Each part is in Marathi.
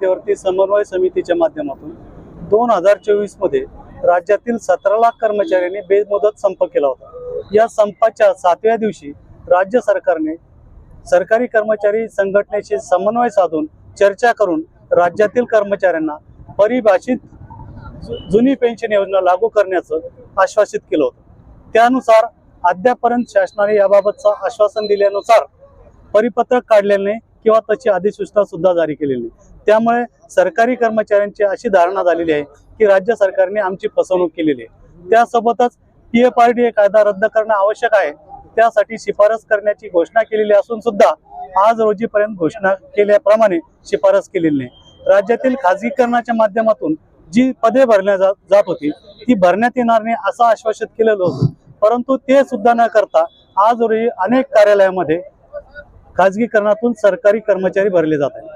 मध्यवर्ती समन्वय समितीच्या माध्यमातून दोन हजार चोवीसमध्ये राज्यातील सतरा लाख कर्मचाऱ्यांनी बेमुदत संप केला होता. या संपाच्या सातव्या दिवशी राज्य सरकारने सरकारी कर्मचारी संघटनेशी समन्वय साधून चर्चा करून राज्यातील कर्मचाऱ्यांना परिभाषित जुनी पेन्शन योजना लागू करण्याचं आश्वासित केलं होतं. त्यानुसार अद्यापर्यंत शासनाने याबाबतचं आश्वासन दिल्यानुसार परिपत्रक काढल्याने किंवा त्याची अधिसूचना सुद्धा जारी केलेली. नाही त्यामुळे सरकारी कर्मचाऱ्यांची अशी धारणा झालेली आहे की राज्य सरकारने आमची फसवणूक केलेली आहे. त्यासोबतच P F R D A कायदा रद्द करणं आवश्यक आहे. त्यासाठी शिफारस करण्याची घोषणा केलेली असून सुद्धा आज रोजीपर्यंत घोषणा केल्याप्रमाणे शिफारस केलेली नाही. राज्यातील खाजगीकरणाच्या माध्यमातून जी पदे भरल्या जात जात होती ती भरण्यात येणार नाही असं आश्वासित केलेलं होतं. परंतु ते सुद्धा न करता आज रोजी अनेक कार्यालयामध्ये खाजगीकरणातून सरकारी कर्मचारी भरले जात आहेत.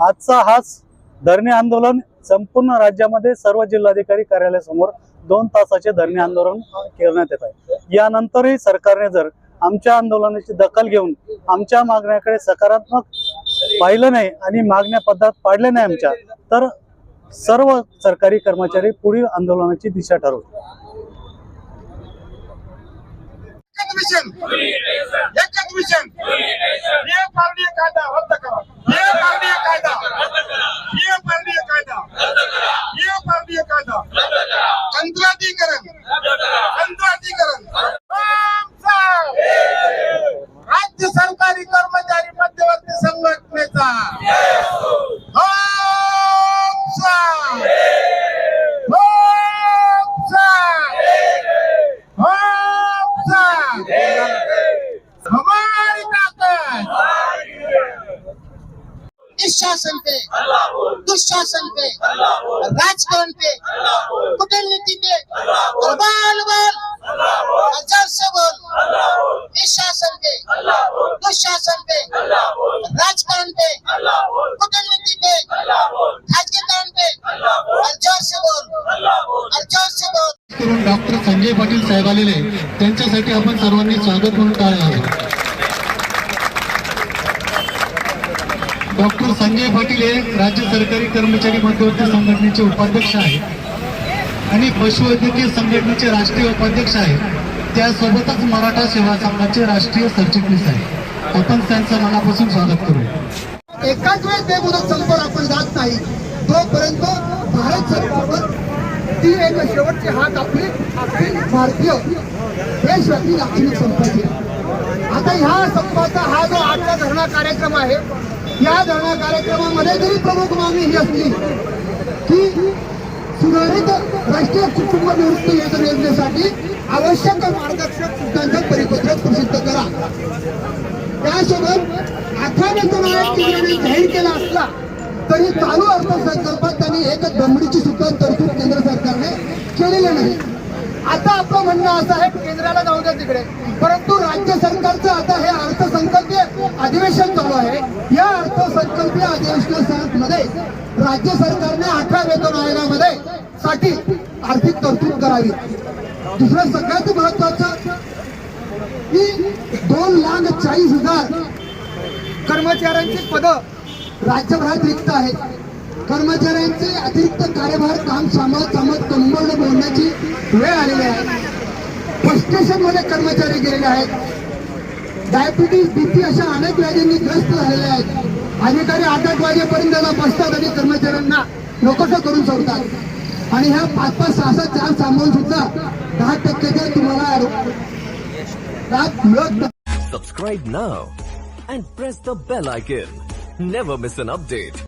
आजचा हाच धरणे आंदोलन संपूर्ण राज्यामध्ये सर्व जिल्हाधिकारी कार्यालयासमोर दोन तासाचे धरणे आंदोलन करण्यात येत आहे. यानंतरही सरकारने जर आमच्या आंदोलनाची दखल घेऊन आमच्या मागण्याकडे सकारात्मक पाहिलं नाही आणि मागण्या पद्धत पाडल्या नाही आमच्या तर सर्व सरकारी कर्मचारी पुढील आंदोलनाची दिशा ठरवतील. एकच मिशन एकच मिशन हे पारडीय कायदा रद्द करा हे पारडीय कायदा हे पारडीय कायदा हे पारडीय कायदा कंत्राटीकरण कंत्राटीकरण आमचा राज्य सरकारी कर्मचारी मध्यवर्ती संघटनेचा आमचा आमचा आमचा हमारी ताकत इस शासन पे दुशासन पे राजकारण पे कूटनीति पे और बाल बाल हजार से बोल इस शासन पे दुशासन पे राजकारण पे कूटनीति पे खाजगीकरण पे और जोर से बोल और से बोल डॉक्टर संजय पाटील साहेब आलेले त्यांच्यासाठी आपण सर्वांनी स्वागत म्हणून टाळ्या वाजवा. डॉक्टर संजय पाटील हे राज्य सरकारी कर्मचारी मध्यवर्ती संघटनेचे उपाध्यक्ष आहेत. आणि पशुवैद्यकीय संघटनेचे राष्ट्रीय उपाध्यक्ष आहेत. त्यासोबतच मराठा सेवा संघाचे राष्ट्रीय सरचिटणीस आहेत. आपण त्यांचं मनापासून स्वागत करू. एकाच वेळेस बेमुदत संपावर आपण जात नाही. तोपर्यंत भारत सरकारवर ती एक शेवटची हात आपली आपली भारतीय देशव्यापी लाक्षणिक संपाची आता ह्या संपाचा हा जो आजचा धरणा कार्यक्रम आहे या धरणा कार्यक्रमामध्ये जरी प्रमुख मागणी ही असली की सुधारित राष्ट्रीय कुटुंब निवृत्ती योजनेसाठी आवश्यक मार्गदर्शक सूचनांचं परिपत्रक प्रसिद्ध करा. त्यासोबत अठरा वेतन केंद्राने जाहीर केला असला तरी चालू अर्थसंकल्पात त्यांनी एक दमडीची सुद्धा तरतूद केंद्र सरकारने केलेली नाही. आता आपलं म्हणणं असं आहे केंद्राला जाऊ द्या तिकडे. परंतु राज्य सरकारचं आता हे अधिवेशन चालू आहे. या अर्थसंकल्पीय अधिवेशनामध्ये राज्य सरकारने अठरा वेतन आयोगामध्ये साठी आर्थिक तरतूद करावी. दुसरं सगळ्यात महत्वाचं की दोन लाख चाळीस हजार कर्मचाऱ्यांची पदं राज्यभरात रिक्त आहेत. कर्मचाऱ्यांचे अतिरिक्त कार्यभार काम सांभाळत सांभाळत कंबळ बोलण्याची वेळ आलेली आहे. फ्रस्ट्रेशनमध्ये कर्मचारी गेलेले आहेत. डायबिटीज बीपी अशा अनेक व्याधींनी ग्रस्त झालेल्या आहेत. अधिकारी आठ आठ वाजेपर्यंत बसतात आणि कर्मचाऱ्यांना नोकरं करून सोडतात. आणि ह्या पाच पाच सहा सहा चार सांभाळून सुद्धा दहा टक्क्याच्या तुम्हाला subscribe now and press the bell icon never miss an update.